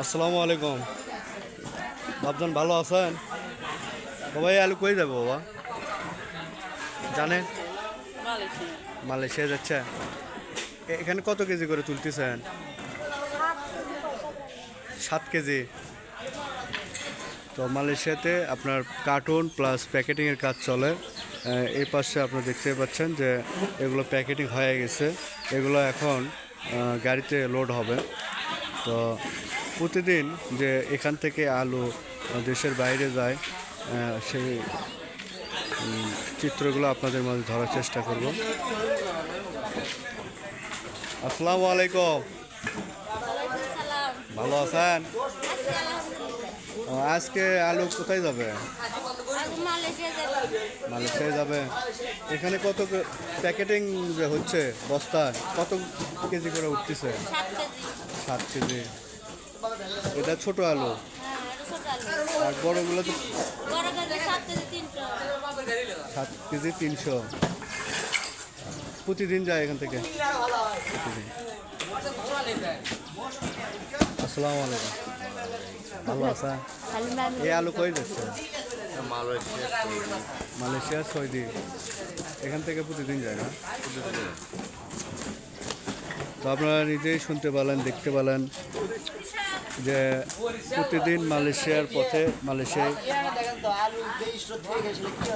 আসসালামু আলাইকুম। বাবজান ভালো আছেন? বাবা এই আলু কই যাবে বাবা? জানেন? মালয়েশিয়া যাচ্ছে। এখানে কত কেজি করে তুলতেছেন? সাত কেজি। তো মালয়েশিয়াতে আপনার কার্টুন প্লাস প্যাকেটিংয়ের কাজ চলে। এই পাশে আপনারা দেখতে পাচ্ছেন যে এগুলো প্যাকেটিং হয়ে গেছে। এগুলো এখন গাড়িতে লোড হবে। তো প্রতিদিন যে এখান থেকে আলু দেশের বাইরে যায় সেই চিত্রগুলো আপনাদের মাঝে ধরার চেষ্টা করব। আসসালামু আলাইকুম। ভালো আছেন? আজকে আলু কোথায় যাবে? মালয়েশিয়া যাবে। এখানে কত প্যাকেটিং যে হচ্ছে, বস্তা, কত কেজি করে উঠতেছে? সাত কেজি। এটা ছোট আলু। আর বড়গুলো তো সাত কেজি তিনশো। প্রতিদিন যায় এখান থেকে? প্রতিদিন। আসসালামু আলাইকুম। ভালো আছেন? এই আলু কই যাচ্ছে? Malaysia Saudi. এখান থেকে প্রতিদিন যায় না? তো আপনারা নিজেই শুনতে পেলেন দেখতে পেলেন যে প্রতিদিন মালয়েশিয়ার পথে মালয়েশিয়ায় ওটা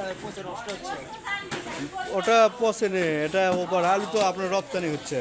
হয় পচে নষ্ট হচ্ছে ওটা পচেনি এটা ওপর আলু তো আপনার রপ্তানি হচ্ছে।